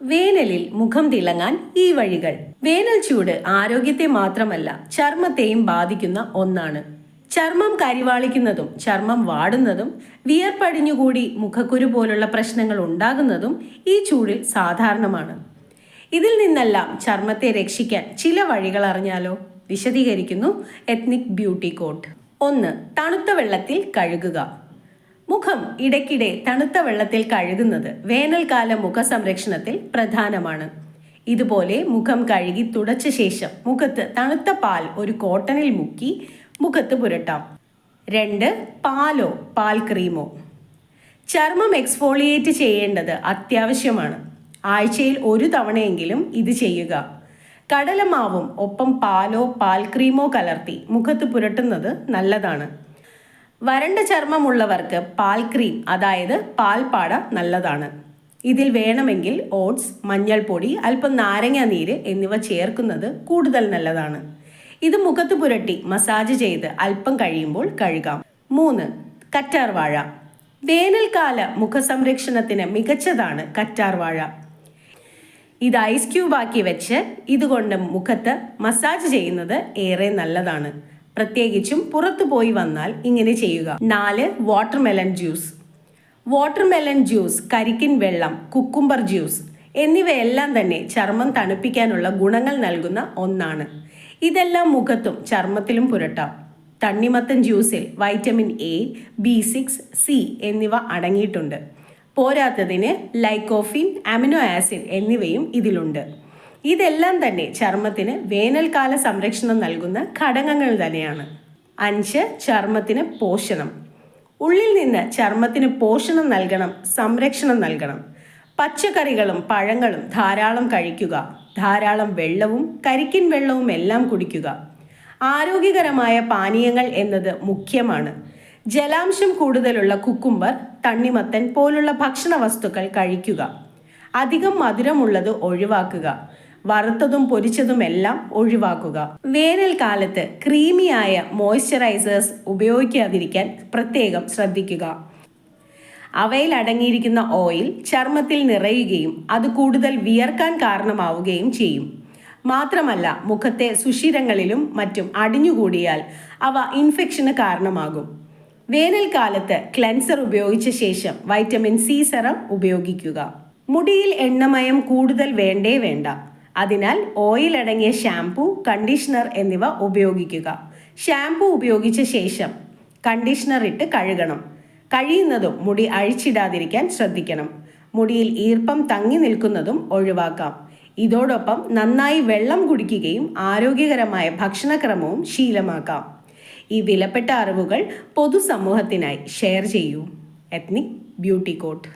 വേനലിൽ മുഖം തിളങ്ങാൻ ഈ വഴികൾ. വേനൽ ചൂട് ആരോഗ്യത്തെ മാത്രമല്ല ചർമ്മത്തെയും ബാധിക്കുന്ന ഒന്നാണ്. ചർമ്മം കരിവാളിക്കുന്നതും ചർമ്മം വാടുന്നതും വിയർപ്പടിഞ്ഞുകൂടി മുഖക്കുരു പോലുള്ള പ്രശ്നങ്ങൾ ഉണ്ടാകുന്നതും ഈ ചൂടിൽ സാധാരണമാണ്. ഇതിൽ നിന്നെല്ലാം ചർമ്മത്തെ രക്ഷിക്കാൻ ചില വഴികൾ അറിഞ്ഞാലോ? വിശദീകരിക്കുന്നു എത്നിക് ബ്യൂട്ടി കോട്ട് ഒന്ന് തണുത്ത വെള്ളത്തിൽ കഴുകുക. മുഖം ഇടയ്ക്കിടെ തണുത്ത വെള്ളത്തിൽ കഴുകുന്നത് വേനൽക്കാല മുഖ സംരക്ഷണത്തിൽ പ്രധാനമാണ്. ഇതുപോലെ മുഖം കഴുകി തുടച്ച ശേഷം മുഖത്ത് തണുത്ത പാൽ ഒരു കോട്ടണിൽ മുക്കി മുഖത്ത് പുരട്ടാം. രണ്ട് പാലോ പാൽ ക്രീമോ. ചർമ്മം എക്സ്ഫോളിയേറ്റ് ചെയ്യേണ്ടത് അത്യാവശ്യമാണ്. ആഴ്ചയിൽ ഒരു തവണയെങ്കിലും ഇത് ചെയ്യുക. കടലമാവും ഒപ്പം പാലോ പാൽ ക്രീമോ കലർത്തി മുഖത്ത് പുരട്ടുന്നത് നല്ലതാണ്. വരണ്ട ചർമ്മമുള്ളവർക്ക് പാൽ ക്രീം അതായത് പാൽപ്പാട നല്ലതാണ്. ഇതിൽ വേണമെങ്കിൽ ഓട്സ് മഞ്ഞൾപ്പൊടി അല്പം നാരങ്ങ നീര് എന്നിവ ചേർക്കുന്നത് കൂടുതൽ നല്ലതാണ്. ഇത് മുഖത്ത് പുരട്ടി മസാജ് ചെയ്ത് അല്പം കഴിയുമ്പോൾ കഴുകാം. മൂന്ന് കറ്റാർവാഴ വേനൽക്കാല മുഖസംരക്ഷണത്തിന് മികച്ചതാണ് കറ്റാർവാഴ ഇത് ഐസ് ക്യൂബാക്കി വെച്ച് ഇതുകൊണ്ട് മുഖത്ത് മസാജ് ചെയ്യുന്നത് ഏറെ നല്ലതാണ്. പ്രത്യേകിച്ചും പുറത്തു പോയി വന്നാൽ ഇങ്ങനെ ചെയ്യുക. നാല് വാട്ടർമെലൺ ജ്യൂസ് വാട്ടർമെലൺ ജ്യൂസ് കരിക്കിൻ വെള്ളം കുക്കുംബർ ജ്യൂസ് എന്നിവയെല്ലാം തന്നെ ചർമ്മം തണുപ്പിക്കാനുള്ള ഗുണങ്ങൾ നൽകുന്ന ഒന്നാണ്. ഇതെല്ലാം മുഖത്തും ചർമ്മത്തിലും പുരട്ടാം. തണ്ണിമത്തൻ ജ്യൂസിൽ vitamin A B six C എന്നിവ അടങ്ങിയിട്ടുണ്ട്. പോരാത്തതിന് ലൈക്കോഫിൻ അമിനോ ആസിഡ് എന്നിവയും ഇതിലുണ്ട്. ഇതെല്ലാം തന്നെ ചർമ്മത്തിന് വേനൽക്കാല സംരക്ഷണം നൽകുന്ന ഘടകങ്ങൾ തന്നെയാണ്. അഞ്ച് ചർമ്മത്തിന് പോഷണം. ഉള്ളിൽ നിന്ന് ചർമ്മത്തിന് പോഷണം നൽകണം സംരക്ഷണം നൽകണം. പച്ചക്കറികളും പഴങ്ങളും ധാരാളം കഴിക്കുക ധാരാളം വെള്ളവും കരിക്കിൻ വെള്ളവും എല്ലാം കുടിക്കുക. ആരോഗ്യകരമായ പാനീയങ്ങൾ എന്നത് മുഖ്യമാണ്. ജലാംശം കൂടുതലുള്ള കുക്കുംബർ തണ്ണിമത്തൻ പോലുള്ള ഭക്ഷണ വസ്തുക്കൾ കഴിക്കുക. അധികം മധുരമുള്ളത് ഒഴിവാക്കുക. വറുത്തതും പൊരിച്ചതും എല്ലാം ഒഴിവാക്കുക. വേനൽക്കാലത്ത് ക്രീമിയായ മോയ്സ്ചറൈസേഴ്സ് ഉപയോഗിക്കാതിരിക്കാൻ പ്രത്യേകം ശ്രദ്ധിക്കുക. അവയിൽ അടങ്ങിയിരിക്കുന്ന ഓയിൽ ചർമ്മത്തിൽ നിറയുകയും അത് കൂടുതൽ വിയർക്കാൻ കാരണമാവുകയും ചെയ്യും. മാത്രമല്ല മുഖത്തെ സുഷിരങ്ങളിലും മറ്റും അടിഞ്ഞുകൂടിയാൽ അവ ഇൻഫെക്ഷന് കാരണമാകും. വേനൽക്കാലത്ത് ക്ലെൻസർ ഉപയോഗിച്ച ശേഷം വൈറ്റമിൻ സി സെറം ഉപയോഗിക്കുക. മുടിയിൽ എണ്ണമയം കൂടുതൽ വേണ്ടേ വേണ്ട. അതിനാൽ ഓയിൽ അടങ്ങിയ ഷാംപൂ കണ്ടീഷണർ എന്നിവ ഉപയോഗിക്കുക. ഷാംപൂ ഉപയോഗിച്ച ശേഷം കണ്ടീഷണർ ഇട്ട് കഴുകണം. കഴിയുന്നതും മുടി അഴിച്ചിടാതിരിക്കാൻ ശ്രദ്ധിക്കണം. മുടിയിൽ ഈർപ്പം തങ്ങി നിൽക്കുന്നതും ഒഴിവാക്കാം. ഇതോടൊപ്പം നന്നായി വെള്ളം കുടിക്കുകയും ആരോഗ്യകരമായ ഭക്ഷണക്രമവും ശീലമാക്കാം. ഈ വിലപ്പെട്ട അറിവുകൾ പൊതുസമൂഹത്തിനായി ഷെയർ ചെയ്യൂ. Ethnic beauty coat